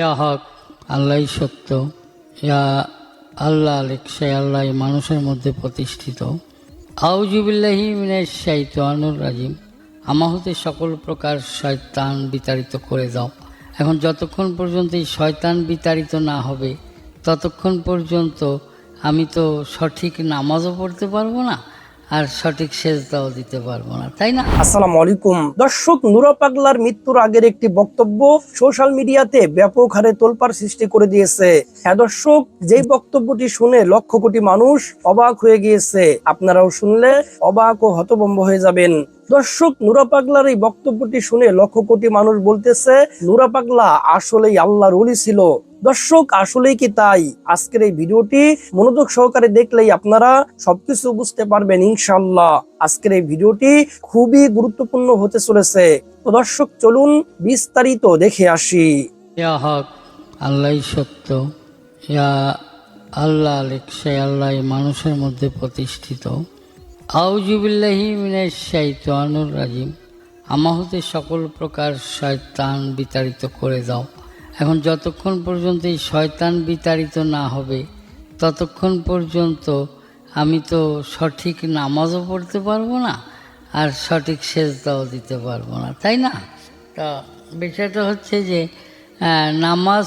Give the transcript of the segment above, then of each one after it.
ইয়া হক, আল্লাহই সত্য। ইয়া আল্লাহ আলেক সে আল্লাহ মানুষের মধ্যে প্রতিষ্ঠিত। আউজুবিল্লাহি মিনাশ শাইতানুর রাজিম। আমা হতে সকল প্রকার শয়তান বিতাড়িত করে দাও। এখন যতক্ষণ পর্যন্ত এই শয়তান বিতাড়িত না হবে, ততক্ষণ পর্যন্ত আমি তো সঠিক নামাজও পড়তে পারব না আর সঠিক সেজদাও দিতে পারব না, তাই না? আসসালামু আলাইকুম। দর্শক, নুরা পাগলার মৃত্যুর আগের একটি বক্তব্য সোশ্যাল মিডিয়াতে ব্যাপক হারে তোলপার সৃষ্টি করে দিয়েছে। হ্যাঁ দর্শক, যেই বক্তব্যটি শুনে লক্ষ কোটি মানুষ অবাক হয়ে গিয়েছে, আপনারাও শুনলে অবাক ও হতভম্ব হয়ে যাবেন। দর্শক, নুরা পাগলার এই বক্তব্যটি শুনে লক্ষ কোটি মানুষ বলতেছে, নুরা পাগলা আসলেই আল্লাহর ছিল। দর্শক, আসলেই কি তাই? আজকের এই ভিডিওটি মনোযোগ সহকারে দেখলেই আপনারা সবকিছু বুঝতে পারবেন ইনশাল্লাহ আজকের এই ভিডিওটি খুবই গুরুত্বপূর্ণ হতে চলেছে। তো দর্শক, চলুন বিস্তারিত দেখে আসি। হক, আল্লাহই সত্য। আল্লাহ আল্লাহ মানুষের মধ্যে প্রতিষ্ঠিত। আউজুবিল্লাহি শাইতানুর রাজিম। আমা হতে সকল প্রকার শয়তান বিতাড়িত করে দাও। এখন যতক্ষণ পর্যন্ত এই শয়তান বিতাড়িত না হবে, ততক্ষণ পর্যন্ত আমি তো সঠিক নামাজও পড়তে পারব না, আর সঠিক সেজদাও দিতে পারব না, তাই না? তা বিষয়টা হচ্ছে যে নামাজ,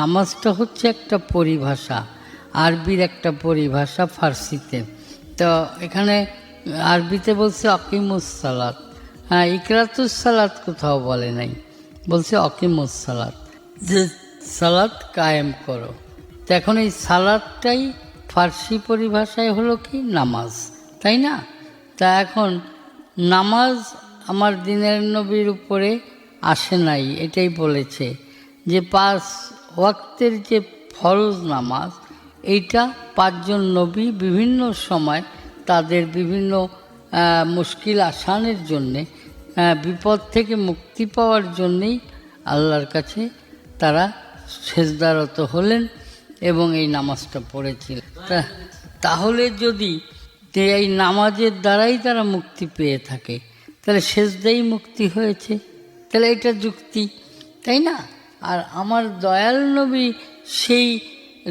নামাজটা হচ্ছে একটা পরিভাষা, আরবির একটা পরিভাষা ফার্সিতে। তো এখানে আরবিতে বলছে অকিমুস সালাত হ্যাঁ ইকরাতুস সালাত কোথাও বলে নাই। বলছে অকিমুস সালাত যে সালাত কায়েম করো। তো এখন এই সালাদটাই ফার্সি পরিভাষায় হলো কি? নামাজ। তাই না? তা এখন নামাজ আমার দিনের নবীর উপরে আসে নাই, এটাই বলেছে যে পাঁচ ওয়াক্তের যে ফরজ নামাজ এইটা পাঁচজন নবী বিভিন্ন সময় তাদের বিভিন্ন মুশকিল আসানের জন্যে বিপদ থেকে মুক্তি পাওয়ার জন্যেই আল্লাহর কাছে তারা সেজদারত হলেন এবং এই নামাজটা পড়েছিলেন। তাহলে যদি এই নামাজের দ্বারাই তারা মুক্তি পেয়ে থাকে, তাহলে সেজদাই মুক্তি হয়েছে। তাহলে এটা যুক্তি, তাই না? আর আমার দয়াল নবী সেই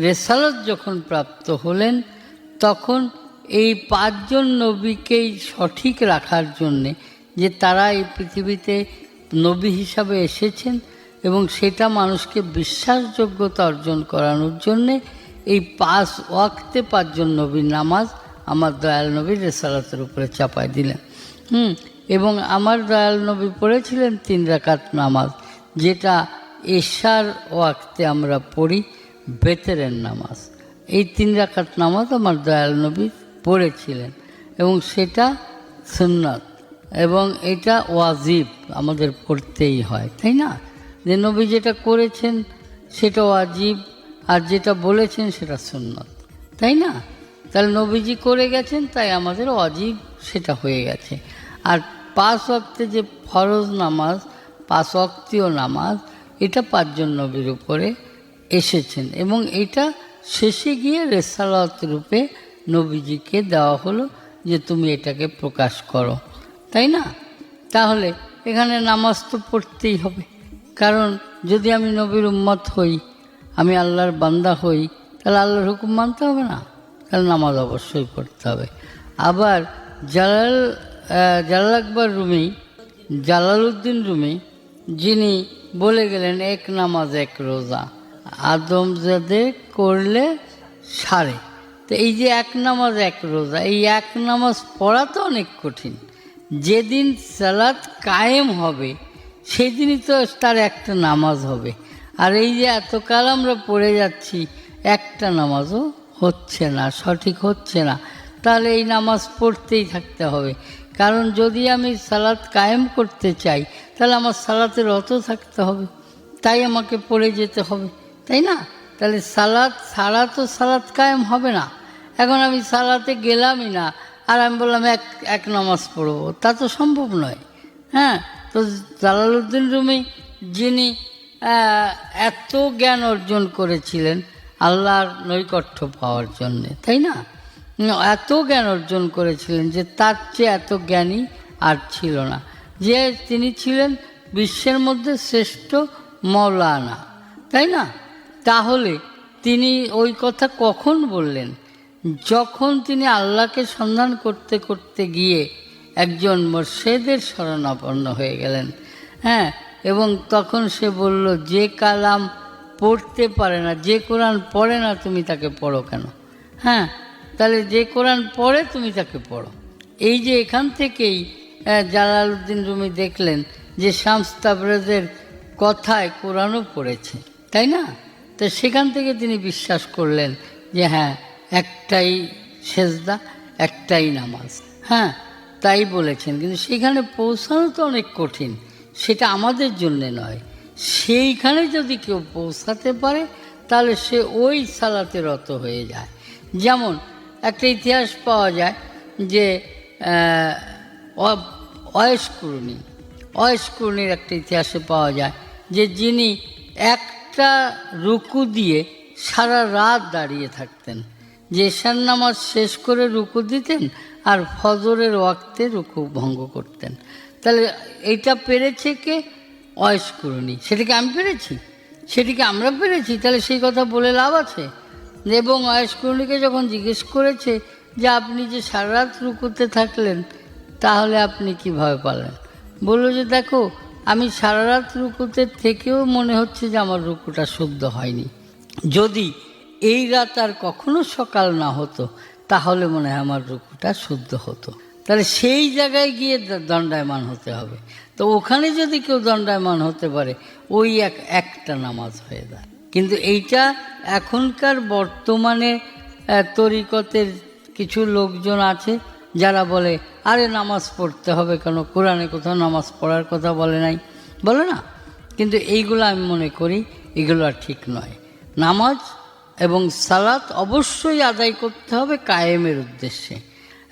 রেসালত যখন প্রাপ্ত হলেন, তখন এই পাঁচজন নবীকেই সঠিক রাখার জন্যে যে তারা এই পৃথিবীতে নবী হিসাবে এসেছেন এবং সেটা মানুষকে বিশ্বাসযোগ্যতা অর্জন করানোর জন্যে এই পাঁচ ওয়াক্তে পাঁচজন নবীর নামাজ আমার দয়াল নবীর রেসালাতের উপরে চাপায় দিলেন। হুম, এবং আমার দয়াল নবী পড়েছিলেন তিন রাকাত নামাজ, যেটা এশার ওয়াক্তে আমরা পড়ি। বেতেরের নামাজ। এই তিন রাকাত নামাজ আমার দয়াল নবী পড়েছিলেন এবং সেটা সুন্নত এবং এটা ওয়াজিব আমাদের পড়তেই হয়, তাই না? যে নবী যেটা করেছেন সেটা ওয়াজিব আর যেটা বলেছেন সেটা সুন্নত, তাই না? তাহলে নবীজি করে গেছেন, তাই আমাদের অজীব সেটা হয়ে গেছে। আর পাঁচ অক্তে যে ফরজ নামাজ, পাঁচ অক্তীয় নামাজ, এটা পাঁচজন নবীর উপরে এসেছেন এবং এটা শেষে গিয়ে রেসালত রূপে নবীজিকে দেওয়া হলো যে তুমি এটাকে প্রকাশ করো। তাই না? তাহলে এখানে নামাজ তো পড়তেই হবে। কারণ যদি আমি নবীর উম্মত হই, আমি আল্লাহর বান্দা হই, তাহলে আল্লাহর হুকুম মানতে হবে না? তাহলে নামাজ অবশ্যই পড়তে হবে। আবার Jalal Jalal Akbar Rumi, Jalaluddin Rumi, যিনি বলে গেলেন, এক নামাজ, এক রোজা। আদমজাদে করলে সারে। তো এই যে এক নামাজ, এক রোজা, এই এক নামাজ পড়া তো অনেক কঠিন। যেদিন সালাত কায়েম হবে, সেদিনই তো তার একটা নামাজ হবে। আর এই যে এতকাল আমরা পড়ে যাচ্ছি, একটা নামাজও হচ্ছে না, সঠিক হচ্ছে না। তাহলে এই নামাজ পড়তেই থাকতে হবে। কারণ যদি আমি সালাত কায়েম করতে চাই, তাহলে আমার সালাতের অত থাকতে হবে। তাই আমাকে পড়ে যেতে হবে। তাই না? তাহলে সালাত ছাড়া তো সালাত কায়েম হবে না। এখন আমি সালাতে গেলামই না, আর আমি বললাম এক এক নামাজ পড়ব। তা তো সম্ভব নয়। হ্যাঁ? তো জালালউদ্দিন রুমি, যিনি এত জ্ঞান অর্জন করেছিলেন আল্লাহর নৈকট্য পাওয়ার জন্যে, তাই না? এত জ্ঞান অর্জন করেছিলেন যে তার চেয়ে এত জ্ঞানী আর ছিল না। যে তিনি ছিলেন বিশ্বের মধ্যে শ্রেষ্ঠ মৌলানা, তাই না? তাহলে তিনি ওই কথা কখন বললেন? যখন তিনি আল্লাহকে সন্ধান করতে করতে গিয়ে একজন মোর্শেদের শরণাপন্ন হয়ে গেলেন। হ্যাঁ এবং তখন সে বলল, যে কালাম পড়তে পারে না, যে কোরআন পড়ে না, তুমি তাকে পড়ো কেন? হ্যাঁ তাহলে যে কোরআন পড়ে, তুমি তাকে পড়ো। এই যে এখান থেকেই জালালউদ্দিন রুমি দেখলেন যে শামস তাবরেজের কথায় কোরআনও পড়েছে, তাই না? তো সেখান থেকে তিনি বিশ্বাস করলেন যে হ্যাঁ একটাই সেজদা, একটাই নামাজ। হ্যাঁ তাই বলেছেন। কিন্তু সেখানে পৌঁছানো তো অনেক কঠিন। সেটা আমাদের জন্য নয়। সেইখানে যদি কেউ পৌঁছাতে পারে, তাহলে সে ওই সালাতে রত হয়ে যায়। যেমন একটা ইতিহাস পাওয়া যায় যে অয়স্কুরণী, অয়স্কুরণীর একটা ইতিহাসে পাওয়া যায় যে যিনি একটা রুকু দিয়ে সারা রাত দাঁড়িয়ে থাকতেন। যে নামাজ শেষ করে রুকু দিতেন আর ফজরের ওয়াক্তে রুকু ভঙ্গ করতেন। তাহলে এটা পেরেছে কে? অয়স্কুরণী সেটাকে আমি পেরেছি? সেটিকে আমরা পেরেছি? তাহলে সেই কথা বলে লাভ আছে? এবং অয়স্কুরণীকে যখন জিজ্ঞেস করেছে যে আপনি যে সারা রাত রুকুতে থাকলেন, তাহলে আপনি কীভাবে পারলেন? বলল যে দেখো আমি সারা রাত রুকুতে থেকেও মনে হচ্ছে যে আমার রুকুটা শুদ্ধ হয়নি। যদি এই রাত আর কখনো সকাল না হতো, তাহলে মনে হয় আমার রুকুটা শুদ্ধ হতো। তাহলে সেই জায়গায় গিয়ে দণ্ডায়মান হতে হবে। তো ওখানে যদি কেউ দণ্ডায়মান হতে পারে, ওই এক, একটা নামাজ হয়ে যায়। কিন্তু এইটা এখনকার বর্তমানে তরিকতের কিছু লোকজন আছে যারা বলে, আরে নামাজ পড়তে হবে কেন? কোরআনে কোথাও নামাজ পড়ার কথা বলে নাই। বলে না। কিন্তু এইগুলো আমি মনে করি, এগুলো আর ঠিক নয়। নামাজ এবং সালাত অবশ্যই আদায় করতে হবে কায়েমের উদ্দেশ্যে।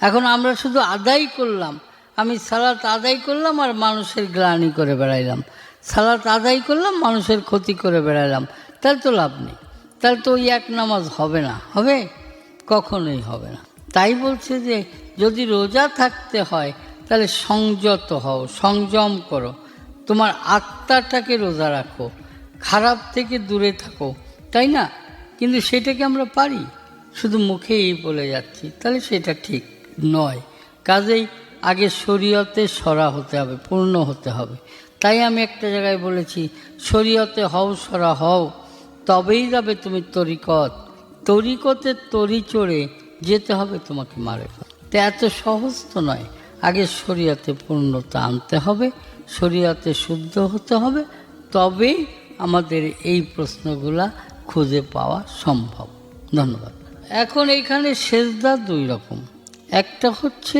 এখন আমরা শুধু আদায় করলাম। আমি সালাত আদায় করলাম আর মানুষের গ্লানি করে বেড়াইলাম। সালাত আদায় করলাম, মানুষের ক্ষতি করে বেড়াইলাম। তাহলে তো লাভ নেই। তাহলে তো ওই এক নামাজ হবে না। হবে? কখনোই হবে না। তাই বলছে যে যদি রোজা থাকতে হয়, তাহলে সংযত হও, সংযম করো। তোমার আত্মাটাকে রোজা রাখো, খারাপ থেকে দূরে থাকো, তাই না? কিন্তু সেটাকে আমরা পারি। শুধু মুখেই বলে যাচ্ছি, তাহলে সেটা ঠিক নয়। কাজেই আগে শরীয়তে সরা হতে হবে, পূর্ণ হতে হবে। তাই আমি একটা জায়গায় বলেছি, শরীয়তে হও, সরা হও, তবেই যাবে তুমি তরিকত। তরিকতে তরি চড়ে যেতে হবে তোমাকে মারে তো এত সহজ তো নয়। আগে শরীয়তে পূর্ণতা আনতে হবে, শরীয়তে শুদ্ধ হতে হবে, তবেই আমাদের এই প্রশ্নগুলা খুঁজে পাওয়া সম্ভব। ধন্যবাদ। এখন এইখানে সেজদা দুই রকম। একটা হচ্ছে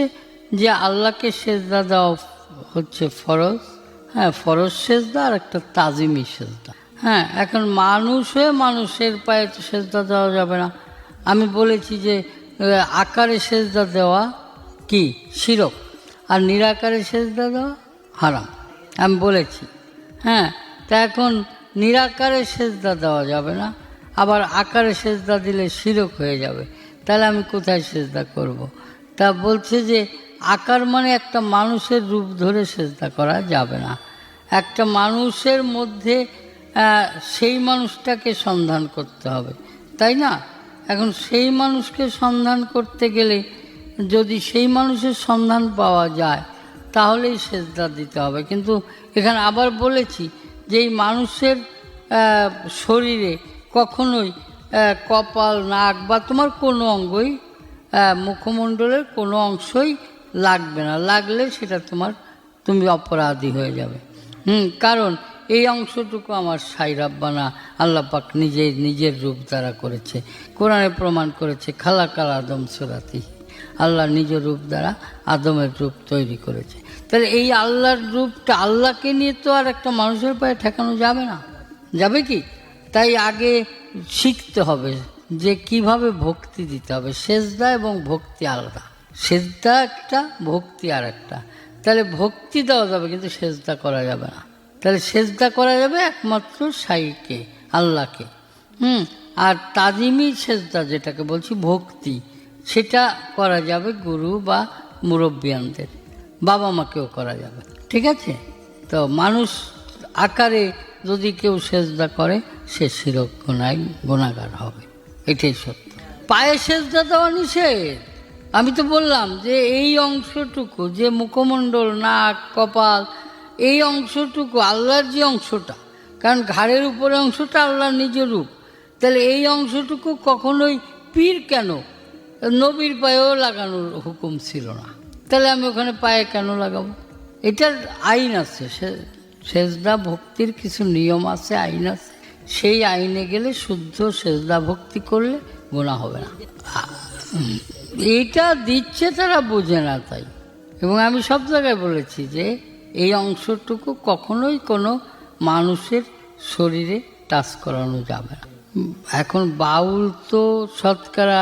যে আল্লাহকে সেজদা দেওয়া হচ্ছে ফরজ হ্যাঁ ফরজ সেজদা, আর একটা তাজিমি সেজদা। হ্যাঁ এখন মানুষ হয়ে মানুষের পায়ে তো সেজদা দেওয়া যাবে না। আমি বলেছি যে আকারে সেজদা দেওয়া কি? শিরক। আর নিরাকারে সেজদা দেওয়া হারাম। আমি বলেছি। হ্যাঁ তা এখন নিরাকারে সেজদা দেওয়া যাবে না, আবার আকারে সেজদা দিলে শিরক হয়ে যাবে। তাহলে আমি কোথায় সেজদা করব। তা বলছে যে আকার মানে একটা মানুষের রূপ ধরে সেজদা করা যাবে না। একটা মানুষের মধ্যে সেই মানুষটাকে সন্ধান করতে হবে। তাই না? এখন সেই মানুষকে সন্ধান করতে গেলে যদি সেই মানুষের সন্ধান পাওয়া যায়, তাহলেই সেজদা দিতে হবে। কিন্তু এখানে আবার বলেছি যে এই মানুষের শরীরে কখনোই কপাল, নাক বা তোমার কোনো অঙ্গই মুখমণ্ডলের কোনো অংশই লাগবে না। লাগলে সেটা তোমার, তুমি অপরাধী হয়ে যাবে। হুম, কারণ এই অংশটুকু আমার সাই রাব্বানা আল্লাহ পাক নিজে নিজের রূপ দ্বারা করেছে। কোরআনে প্রমাণ করেছে খালাকাল আদম সুরাতি। আল্লাহ নিজ রূপ দ্বারা আদমের রূপ তৈরি করেছে। তাহলে এই আল্লাহর রূপটা আল্লাহকে নিয়ে তো আর একটা মানুষের পায়ে ঠেকানো যাবে না। যাবে কি? তাই আগে শিখতে হবে যে কীভাবে ভক্তি দিতে হবে। সেজদা এবং ভক্তি আলাদা। সেজদা একটা, ভক্তি আর একটা তাহলে ভক্তি দেওয়া যাবে কিন্তু সেজদা করা যাবে না। তাহলে সেজদা করা যাবে একমাত্র সাইকে, আল্লাহকে। হুম, আর তাজিমি সেজদা যেটাকে বলছি, ভক্তি, সেটা করা যাবে গুরু বা মুরব্বিয়ানদের বাবা মাকেও করা যাবে, ঠিক আছে? তো মানুষ আকারে যদি কেউ সেজদা করে, সে শিরক গোনায় গোনাগার হবে, এটাই সত্য। পায়ে সেজদা দেওয়া নিষেধ। আমি তো বললাম যে এই অংশটুকু, যে মুখমণ্ডল, নাক, কপাল এই অংশটুকু, আল্লাহর যে অংশটা, কারণ ঘাড়ের উপরে অংশটা আল্লাহর নিজ রূপ। তাহলে এই অংশটুকু কখনোই পীর কেন? নবীর পায়েও লাগানোর হুকুম ছিল না। তাহলে আমি ওখানে পায়ে কেন লাগাবো? এটার আইন আছে, সে সেজদা ভক্তির কিছু নিয়ম আছে, আইন আছে। সেই আইনে গেলে শুদ্ধ সেজদা ভক্তি করলে গোনা হবে না। এইটা দিচ্ছে তারা বোঝে না তাই। এবং আমি সব জায়গায় বলেছি যে এই অংশটুকু কখনোই কোনো মানুষের শরীরে টাচ করানো যাবে না। এখন বাউল তো শতকরা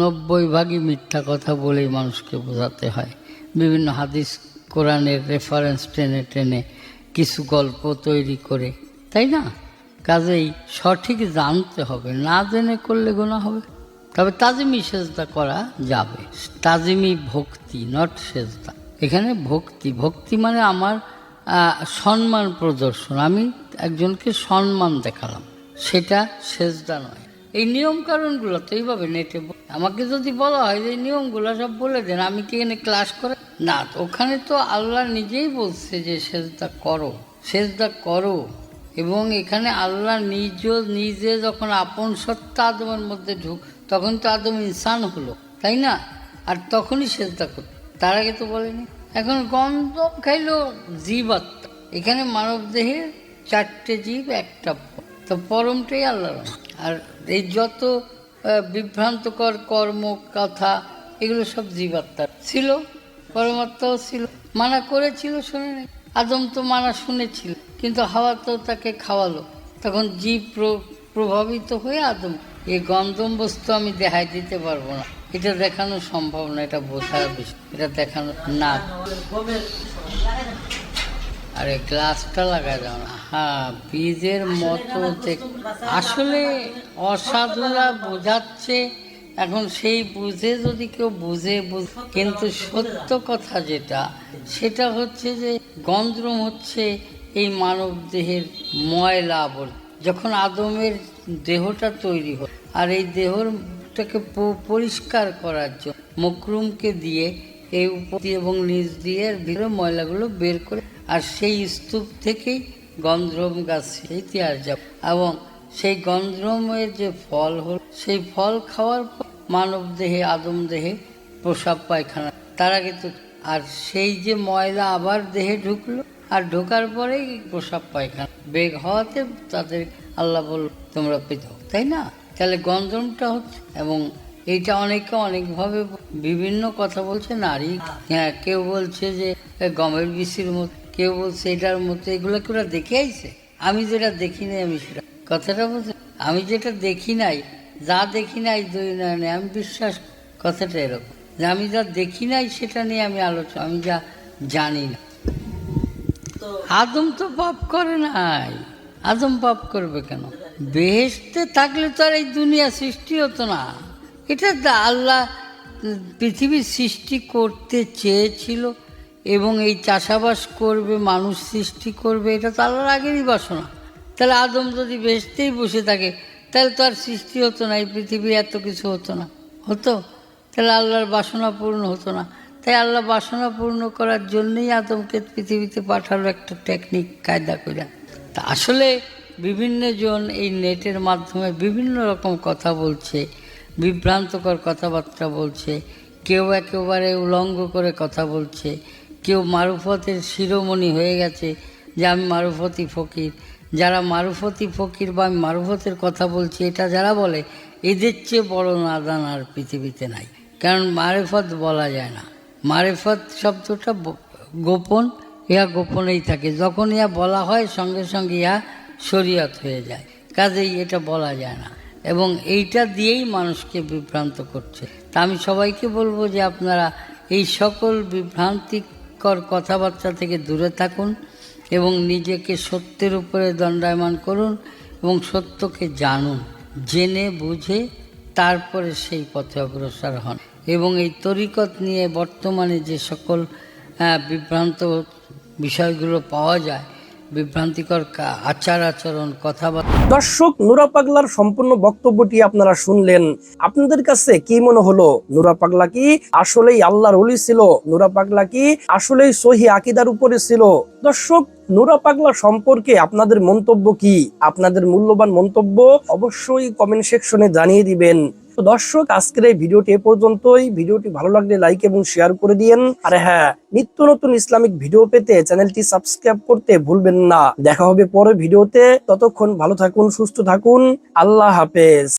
নব্বই ভাগই মিথ্যা কথা বলেই মানুষকে বোঝাতে হয়। বিভিন্ন হাদিস, কোরআনের রেফারেন্স টেনে টেনে কিছু গল্প তৈরি করে, তাই না? কাজেই সঠিক জানতে হবে, না জেনে করলে গোনা হবে। তবে তাজিমি সেজদা করা যাবে। তাজিমি ভক্তি নট সেজদা। এখানে ভক্তি ভক্তি মানে আমার সম্মান প্রদর্শন। আমি একজনকে সম্মান দেখালাম। সেটা সেজদা নয়। এই নিয়ম কারণগুলো তো এইভাবে নেটে আমাকে যদি বলা হয় যে এই নিয়মগুলো সব বলে দেন, আমি কি এখানে ক্লাস করে? না, ওখানে তো আল্লাহ নিজেই বলছে যে সেজদা করো সেজদা করো। এবং এখানে আল্লাহ নিজ, নিজে যখন আপন সত্তা আদমের মধ্যে ঢুক, তখন তো আদম ইনসান হলো, তাই না? আর তখনই সেজদা করত তার আগে তো বলেনি। এখন গন্ধ খাইলো জীব আত্মা এখানে মানব দেহে চারটে জীব, একটা। তো পরমটাই আল্লাহ আর এই যত বিভ্রান্তকর কর্ম, কথা, এগুলো সব জীবাত্মার। ছিল, পরমাত্মাও ছিল। মানা করেছিল, শুনে নেই। আদম তো মানা শুনেছিল, কিন্তু হাওয়া তো তাকে খাওয়ালো। তখন জীব প্র- প্রভাবিত হয়ে আদম এই গন্ধম বস্তু আমি দেখাই দিতে পারব না। এটা দেখানো সম্ভব না, এটা বোঝার বিষয় এটা দেখানো না। আরে গ্লাসটা লাগা যাও না। হ্যাঁ বীজের মতো আসলে অসাধুরা বোঝাচ্ছে, এখন সেই বুঝে যদি কেউ বুঝে কিন্তু সত্য কথা যেটা, সেটা হচ্ছে যে গন্ধ্রম হচ্ছে এই মানব দেহের ময়লা আবর্জনা। যখন আদমের দেহটা তৈরি হয়, আর এই দেহটাকে প- পরিষ্কার করার জন্য মকরুমকে দিয়ে এই উপর এবং নিচ দিয়ে ভিতরে ময়লাগুলো বের করে আর সেই স্তূপ থেকেই গন্ধর্ম গাছ ইতিহাস যাব এবং সেই গন্ধর্মের যে ফল হল, সেই ফল খাওয়ার পর মানব দেহে, আদম দেহে প্রসাব পায়খানা। তার আগে তো আর সেই যে ময়লা আবার দেহে ঢুকলো, আর ঢোকার পরেই প্রসাব পায়খানা। বেগ হওয়াতে তাদের আল্লাহ বল তোমরা পেতে তাই না? তাহলে গন্ধর্মটা হচ্ছে এবং এটা অনেকে অনেকভাবে বিভিন্ন কথা বলছে নারী হ্যাঁ। কেউ বলছে যে গমের বিচির মতো কেউ বলছে এটার মতো এগুলো কি ওরা দেখে আইছে? আমি যেটা দেখি নাই আমি সেটা কথাটা বলছে আমি যেটা দেখি নাই যা দেখি নাই দুই নয়নে আমি বিশ্বাস কথাটা এরকম যে আমি যা দেখি নাই সেটা নিয়ে আমি আলোচনা আমি যা জানি না। আদম তো পাপ করে নাই আদম পাপ করবে কেন? বেহেস্তে থাকলে তো আর এই দুনিয়া সৃষ্টি হতো না। এটা আল্লাহ পৃথিবীর সৃষ্টি করতে চেয়েছিল এবং এই চাষাবাস করবে, মানুষ সৃষ্টি করবে, এটা তো আল্লাহর আগেরই বাসনা। তাহলে আদম যদি বেহেস্তেই বসে থাকে, তাহলে তো আর সৃষ্টি হতো না, এই পৃথিবী এত কিছু হতো না। হতো? তাহলে আল্লাহর বাসনা পূর্ণ হতো না। তাই আল্লাহ বাসনা পূর্ণ করার জন্যই আদমকে পৃথিবীতে পাঠালো একটা টেকনিক কায়দা করে তা আসলে বিভিন্ন জন এই নেটের মাধ্যমে বিভিন্ন রকম কথা বলছে, বিভ্রান্তকর কথাবার্তা বলছে, কেউ একেবারে উলঙ্গ করে কথা বলছে, কেউ মারুফতের শিরোমণি হয়ে গেছে যে আমি মারুফতি ফকির। যারা মারুফতি ফকির বা আমি মারুফতের কথা বলছি, এটা যারা বলে, এদের চেয়ে বড় নাদান আর পৃথিবীতে নাই। কারণ মারেফত বলা যায় না। মারেফত শব্দটা গোপন, ইহা গোপনেই থাকে। যখন ইহা বলা হয়, সঙ্গে সঙ্গে ইহা শরীয়ত হয়ে যায়। কাজেই এটা বলা যায় না। এবং এইটা দিয়েই মানুষকে বিভ্রান্ত করছে। তা আমি সবাইকে বলব যে আপনারা এই সকল বিভ্রান্তিকর কথাবার্তা থেকে দূরে থাকুন এবং নিজেকে সত্যের উপরে দণ্ডায়মান করুন এবং সত্যকে জানুন, জেনে বুঝে তারপরে সেই পথে অগ্রসর হন। এবং এই তরিকত নিয়ে বর্তমানে যে সকল বিভ্রান্ত বিষয়গুলো পাওয়া যায় বিভ্রান্তিকর আচার আচরণ, কথাবার্তা। দর্শক, নুরা পাগলার সম্পূর্ণ বক্তব্যটি আপনারা শুনলেন। আপনাদের কাছে কি মনে হলো? নুরা পাগলা কি আসলেই আল্লাহর অলি ছিল? নুরা পাগলা কি আসলেই সহি আকিদার উপরে ছিল? দর্শক, নুরা পাগলা সম্পর্কে আপনাদের মন্তব্য কি? আপনাদের মূল্যবান মন্তব্য অবশ্যই কমেন্ট সেকশনে জানিয়ে দিবেন। তো দর্শক, আজকের এই ভিডিওটি এ পর্যন্তই। ভিডিওটি ভালো লাগলে লাইক এবং শেয়ার করে দিয়েন। আর হ্যাঁ নিত্য নতুন ইসলামিক ভিডিও পেতে চ্যানেলটি সাবস্ক্রাইব করতে ভুলবেন না। দেখা হবে পরে ভিডিওতে। ততক্ষণ ভালো থাকুন, সুস্থ থাকুন। আল্লাহ হাফেজ।